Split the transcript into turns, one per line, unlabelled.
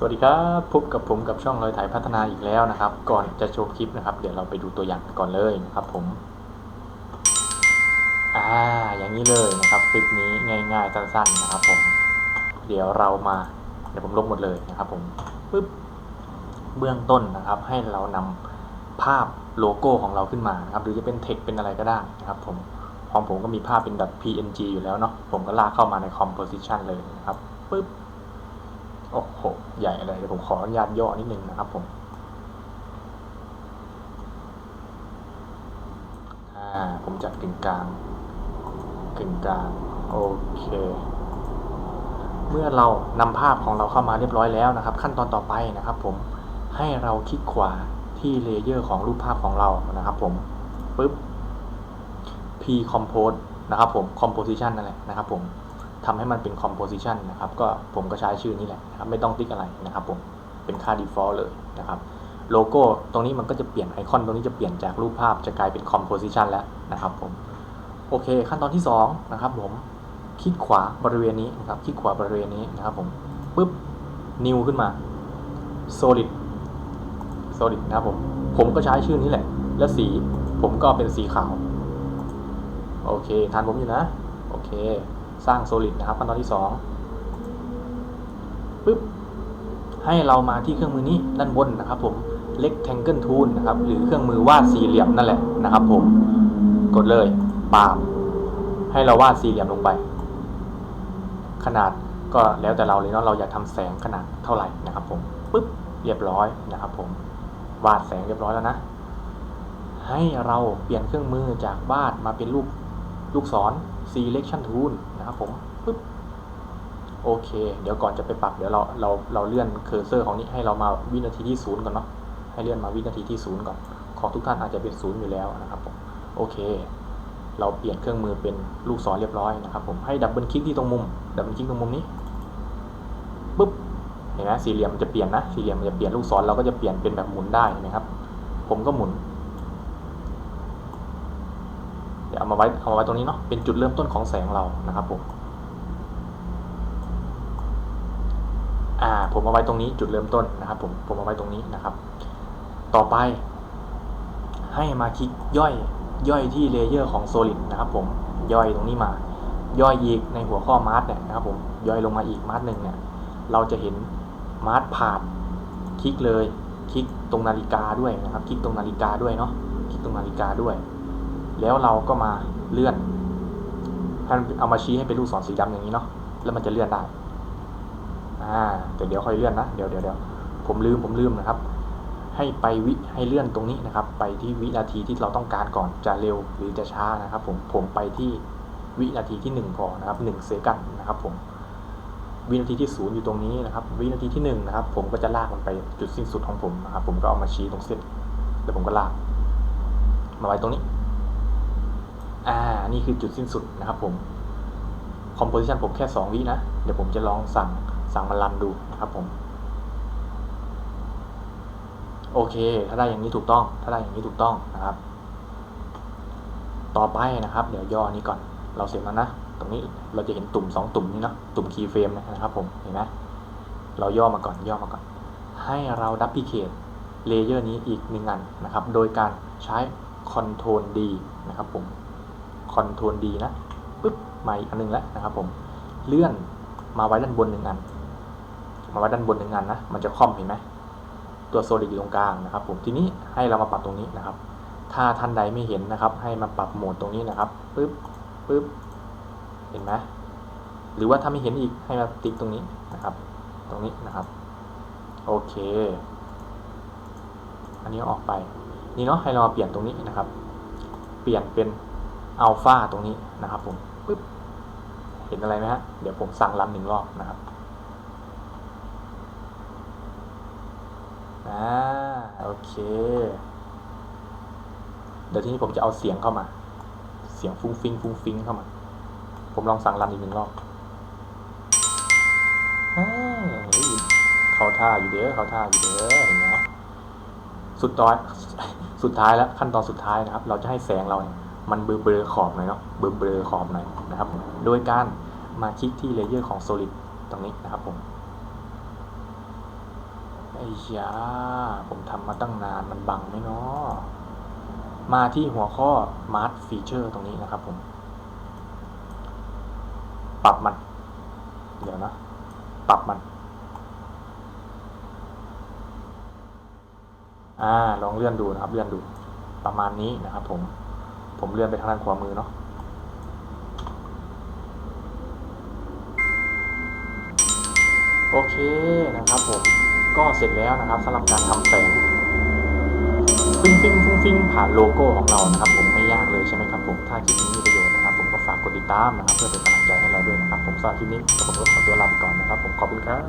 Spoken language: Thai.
สวัสดีครับพบกับผมกับช่องลอยถ่ายพัฒนาอีกแล้วนะครับ ก่อนจะชมคลิปนะครับ เดี๋ยวเราไปดูตัวอย่างก่อนเลยนะครับผมอ่าอย่างนี้เลยนะครับคลิปนี้ง่าย ๆ สั้นๆนะครับผม เดี๋ยวเรามาเดี๋ยวผมลบหมดเลยนะครับ ผมปึ๊บเบื้องต้นนะครับ ให้เรานำภาพโลโก้ของเราขึ้นมานะครับหรือจะเป็นเทคเป็นอะไรก็ได้นะครับผมของผมก็มีภาพเป็นแบบ png อยู่แล้วเนาะผมก็ลากเข้ามาใน composition เลยนะครับปึ๊บ โอ้โห ใหญ่เลยเดี๋ยวผมขออนุญาตย่อนิดนึงนะครับผมอ่าผมจัดกึ่งกลางกึ่งกลางโอเค เมื่อเรานำภาพของเราเข้ามาเรียบร้อยแล้วนะครับ ขั้นตอนต่อไปนะครับ ผมให้เราคลิกขวาที่เลเยอร์ของรูปภาพของเรานะครับ ผมปึ๊บ p compose นะครับผม composition นั่นแหละนะครับผม ทำให้มันเป็น composition นะครับ ก็ผมก็ใช้ชื่อนี้แหละนะครับไม่ต้องติ๊กอะไรนะครับผมเป็นค่า default เลยนะครับโลโก้ตรงนี้มันก็จะเปลี่ยนไอคอนตรงนี้จะเปลี่ยนจากรูปภาพจะกลายเป็น composition แล้วนะครับผมโอเค ขั้นตอนที่2นะครับผมคลิกขวาบริเวณนี้นะครับคลิกขวาบริเวณนี้นะครับผมปึ๊บ new ขึ้นมา solid solid นะครับผมผมก็ใช้ชื่อนี้แหละ และสีผมก็เป็นสีขาว โอเค ทานผมอยู่นะ โอเค สร้าง solid นะครับขั้นตอนที่2ปึ๊บให้เรามาที่เครื่องมือนี้ด้านบนนะครับผม rectangle tool นะครับหรือเครื่องมือวาดสี่เหลี่ยมนั่นแหละนะครับผมกดเลยปาบให้เราวาดสี่เหลี่ยมลงไป ขนาดก็แล้วแต่เราเลยเนาะเราอยากทำแสงขนาดเท่าไหร่นะครับผมปึ๊บเรียบร้อยนะครับผมวาดแสงเรียบร้อยแล้วนะ ให้เราเปลี่ยนเครื่องมือจากวาดมาเป็นรูปลูกศร selection tool นะครับผมปึ๊บโอเค เดี๋ยวก่อนจะไปปรับเดี๋ยวเราเราเราเลื่อนเคอร์เซอร์ของนี้ให้เรามาวินาทีที่ศูนย์ก่อนเนาะให้เลื่อนมาวินาทีที่ศูนย์ก่อนของทุกท่านอาจจะเป็นศูนย์อยู่แล้วนะครับผมโอเค เราเปลี่ยนเครื่องมือเป็นลูกศรเรียบร้อยนะครับผมให้ดับเบิลคลิกที่ตรงมุมดับเบิลคลิกตรงมุมนี้ปึ๊บเห็นไหมสี่เหลี่ยมมันจะเปลี่ยนนะสี่เหลี่ยมมันจะเปลี่ยนลูกศรเราก็จะเปลี่ยนเป็นแบบหมุนได้นะครับ ผมก็หมุน เดี๋ยวเอามาไว้เอามาไว้ตรงนี้เนาะเป็นจุดเริ่มต้นของแสงเรานะครับผมอ่าผมเอาไว้ตรงนี้จุดเริ่มต้นนะครับผมผมเอาไว้ตรงนี้นะครับ ต่อไป ให้มาคลิกย่อยย่อยที่เลเยอร์ของ Solid นะครับผมย่อยตรงนี้มา ย่อยอีกในหัวข้อมาร์เนี่ยนะครับผมย่อยลงมาอีกมาร์หนึ่งเนี่ยเราจะเห็นมาร์ผ่านคลิกเลย คลิกตรงนาฬิกาด้วยนะครับ คลิกตรงนาฬิกาด้วยเนาะคลิกตรงนาฬิกาด้วย แล้วเราก็มาเลื่อนให้มันเอามาชี้ให้เป็นลูกศรสีดำอย่างนี้เนาะแล้วมันจะเลื่อนได้อ่าแต่เดี๋ยวค่อยเลื่อนนะเดี๋ยวเดี๋ยวเดี๋ยวผมลืมผมลืมนะครับ ให้ไปวิให้เลื่อนตรงนี้นะครับ ไปที่วินาทีที่เราต้องการก่อนจะเร็วหรือจะช้านะครับ ผมผมไปที่วินาทีที่หนึ่งพอนะครับหนึ่งเซกันนะครับผมวินาทีที่ศูนย์อยู่ตรงนี้นะครับ วินาทีที่หนึ่งนะครับ ผมก็จะลากมันไปจุดสิ้นสุดของผมนะครับ ผมก็เอามาชี้ตรงเส้นแล้วผมก็ลากมาไว้ตรงนี้ อ่า นี่คือจุดสิ้นสุดนะครับผม composition ผมแค่ 2 วินะ เดี๋ยวผมจะลองสั่งสั่งมารันดูนะครับผม โอเค ถ้าได้อย่างนี้ถูกต้อง ถ้าได้อย่างนี้ถูกต้องนะครับ ต่อไปนะครับ เดี๋ยวย่อนี้ก่อน เราเสร็จแล้วนะ ตรงนี้เราจะเห็นตุ่ม 2 ตุ่มนี้เนาะ ตุ่ม keyframe นะครับผม เห็นไหมเราย่อมาก่อน ย่อมาก่อน ให้เราดับพิเคทเลเยอร์นี้อีกหนึ่งอันนะครับ โดยการใช้ Ctrl D นะครับผม คอนโทรลดีนะปึ๊บมาอีกอันหนึงแล้วนะครับผมเลื่อนมาไว้ด้านบนหนึ่งอัน มาไว้ด้านบนหนึ่งอันนะ มันจะคล่อมเห็นไหมตัวโซลิดอยู่ตรงกลางนะครับ ผมทีนี้ให้เรามาปรับตรงนี้นะครับ ถ้าท่านใดไม่เห็นนะครับ ให้มาปรับโหมดตรงนี้นะครับปึ๊บปึ๊บเห็นไหมหรือว่าถ้าไม่เห็นอีกให้มาติ๊กตรงนี้นะครับ ตรงนี้นะครับ โอเค อันนี้ออกไป นี่เนาะให้เรามาเปลี่ยนตรงนี้นะครับ เปลี่ยนเป็น อัลฟาตรงนี้นะครับผมปึ๊บเห็นอะไรไหมฮะเดี๋ยวผมสั่งรันหนึ่งรอบนะครับอ่าโอเค เดี๋ยวทีนี้ผมจะเอาเสียงเข้ามา เสียงฟุ้งฟิงฟุ้งฟิงเข้ามา ผมลองสั่งรันอีกหนึ่งรอบอ่าเฮ้ยเขาท่าอยู่เด้อเขาท่าอยู่เด้อเห็นไหมสุดท้ายสุดท้ายแล้วขั้นตอนสุดท้ายนะครับ เราจะให้แสงเราเนี่ย มันเบลอเบลอขอบหน่อยเนาะเบลอเบลอขอบหน่อยนะครับ โดยการมาคลิกที่เลเยอร์ของ Solid ตรงนี้นะครับผมไอ้ยาผมทำมาตั้งนานมันบังไหมเนาะมาที่หัวข้อ MART Feature ตรงนี้นะครับผม ปรับมัน เดี๋ยวนะ ปรับมัน อ่า ลองเลื่อนดูนะครับ เลื่อนดู ประมาณนี้นะครับผม ผมเลื่อนไปทางด้านขวามือเนาะโอเคนะครับผมก็เสร็จแล้วนะครับสำหรับการทำแสงฟิ้งฟิ้งฟุ้งฟิ้งผ่านโลโก้ของเรานะครับ ผมไม่ยากเลยใช่ไหมครับผมถ้าคลิปนี้มีประโยชน์นะครับ ผมก็ฝากกดติดตามนะครับ เพื่อเป็นกำลังใจให้เราด้วยนะครับ ผมสำหรับคลิปนี้ผมก็ขอตัวลาไปก่อนนะครับ ผมขอบคุณครับ